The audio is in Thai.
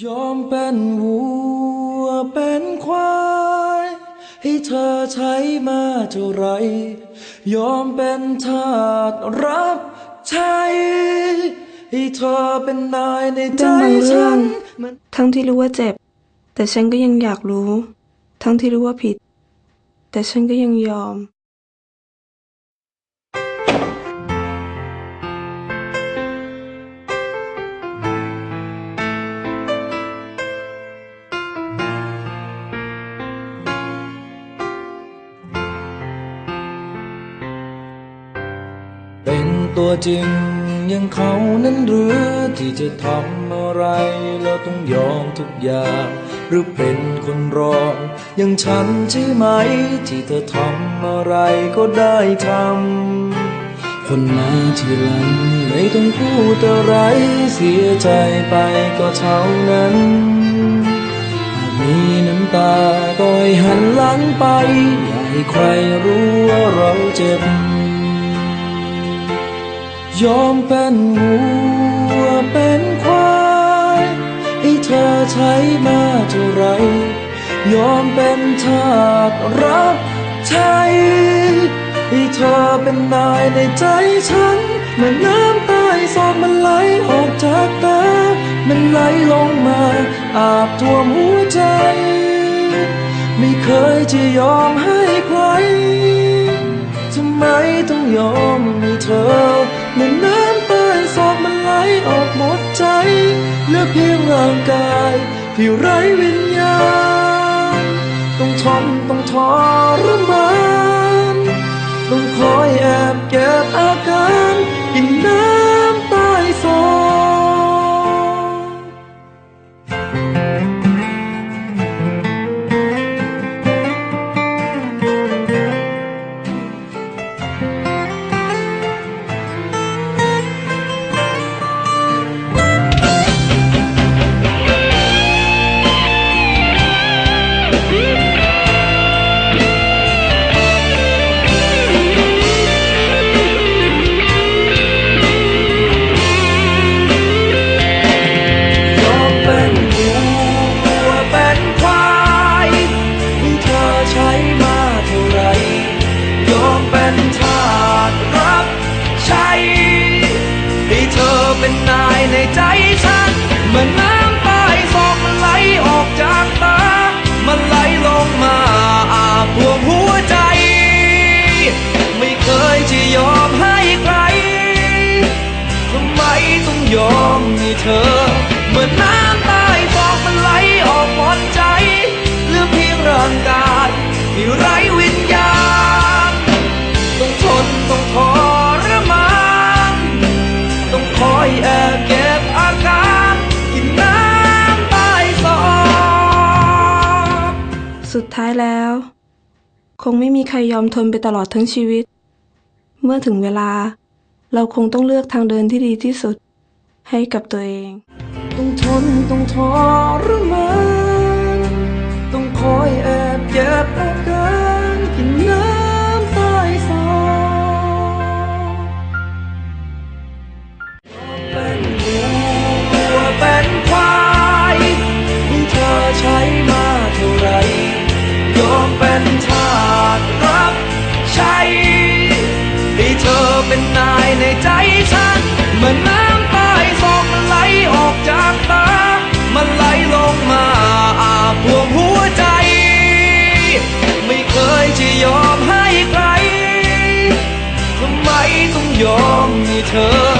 ยอมเป็นวัวเป็นควาย ให้เธอใช้มาเท่าไร ยอมเป็นทาสรับใช้ให้เธอเป็นนายในใจฉันทั้งที่รู้ว่าเจ็บ แต่ฉันก็ยังอยากรู้ ทั้งที่รู้ว่าผิด แต่ฉันก็ยังยอม ตัวจริงอย่างเขานั้นหรือที่จะทำอะไรแล้วต้องยอมทุกอย่าง หรือเป็นคนรองอย่างฉันใช่ไหม ที่เธอทำอะไรก็ได้ทำคนมาทีหลังไม่ต้องพูดอะไรเสียใจไปก็เท่านั้นมีน้ำตาก็ให้หันหลังไป อย่าให้ใครรู้ว่าเราเจ็บ ยอมเป็นวัวเป็นควายให้เธอใช้มาเท่าไร ยอมเป็นทาสรับใช้ให้เธอเป็นนายในใจฉันเมื่อน้ำตายซอกมันไหลออกจากตา มันไหลลงมา อาบท่วมหัวใจ ไม่เคยจะยอมให้ ต้องยอมมีเธอเมื่อน้ำตาซอกมันไหลออกหมดใจเหลือเพียงร่างกายที่ไร้วิญญาณ เธอ เหมือนน้ำใตายฟองมันไหลออกหมดใจเหลือเพียงร่างกายที่ไร้วิญญาณต้องทนต้องทรมานต้องคอยแอบเก็บอาการกินน้ำใตายสอกสุดท้ายแล้ว คงไม่มีใครยอมทนไปตลอดทั้งชีวิต เมื่อถึงเวลาเราคงต้องเลือกทางเดินที่ดีที่สุด ให้กับตัวเอง ต้องทนต้องทรมาน ต้อง